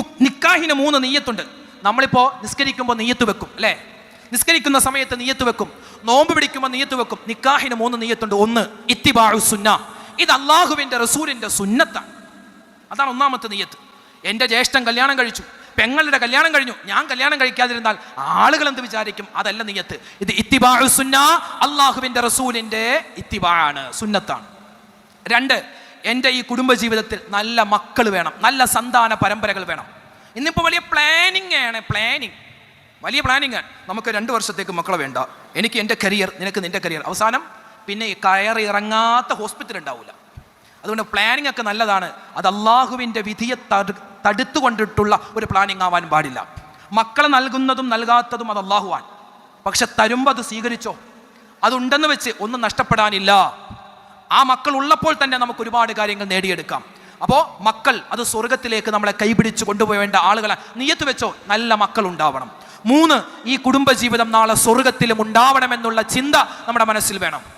നിക്കാഹിന് മൂന്ന് നെയ്യത്തുണ്ട്. നമ്മളിപ്പോൾ നിസ്കരിക്കുമ്പോൾ നെയ്യത്ത് വെക്കും അല്ലേ? നിസ്കരിക്കുന്ന സമയത്ത് നെയ്യത്ത് വെക്കും നോമ്പ് പിടിക്കുമ്പോൾ നെയ്യത്ത് വെക്കും നിക്കാഹിന് മൂന്ന് നെയ്യത്തുണ്ട്. ഒന്ന് ഇത്തിബാഴു സുന്ന. ഇത് അള്ളാഹുവിന്റെ റസൂലിന്റെ സുന്നത്താണ്. അതാണ് ഒന്നാമത്തെ നെയ്യത്ത്. എന്റെ ജ്യേഷ്ഠൻ കല്യാണം കഴിച്ചു പെങ്ങളുടെ കല്യാണം കഴിഞ്ഞു. ഞാൻ കല്യാണം കഴിക്കാതിരുന്നാൽ ആളുകൾ എന്ത് വിചാരിക്കും? അതല്ല നെയ്യത്ത്. ഇത് ഇത്തിബാഴു സുന്ന അള്ളാഹുവിന്റെ റസൂലിന്റെ ഇത്തിബാഴാണ് സുന്നത്താണ്. രണ്ട് എന്റെ ഈ കുടുംബജീവിതത്തിൽ നല്ല മക്കൾ വേണം നല്ല സന്താന പരമ്പരകൾ വേണം. ഇന്നിപ്പോൾ വലിയ പ്ലാനിങ് ആണ് പ്ലാനിങ് വലിയ പ്ലാനിങ് ആണ്. നമുക്ക് രണ്ട് വർഷത്തേക്ക് മക്കളെ വേണ്ട. എനിക്ക് എന്റെ കരിയർ നിനക്ക് നിന്റെ കരിയർ അവസാനം പിന്നെ ഈ കയറി ഇറങ്ങാത്ത ഹോസ്പിറ്റൽ ഉണ്ടാവില്ല അതുകൊണ്ട് പ്ലാനിങ് ഒക്കെ നല്ലതാണ്. അത് അള്ളാഹുവിന്റെ വിധിയെ തടു തടുത്തുകൊണ്ടിട്ടുള്ള ഒരു പ്ലാനിങ് ആവാൻ പാടില്ല. മക്കളെ നൽകുന്നതും നൽകാത്തതും അത് അള്ളാഹുവാൻ പക്ഷെ തരുമ്പോൾ അത് സ്വീകരിച്ചോ? അതുണ്ടെന്ന് വെച്ച് ഒന്നും നഷ്ടപ്പെടാനില്ല. ആ മക്കൾ ഉള്ളപ്പോൾ തന്നെ നമുക്ക് ഒരുപാട് കാര്യങ്ങൾ നേടിയെടുക്കാം. അപ്പോൾ മക്കൾ അത് സ്വർഗത്തിലേക്ക് നമ്മളെ കൈപിടിച്ച് കൊണ്ടുപോയേണ്ട ആളുകളെ. നീയത്ത് വെച്ചോ നല്ല മക്കൾ ഉണ്ടാവണം. മൂന്ന് ഈ കുടുംബജീവിതം നാളെ സ്വർഗത്തിലും ഉണ്ടാവണമെന്നുള്ള ചിന്ത നമ്മുടെ മനസ്സിൽ വേണം.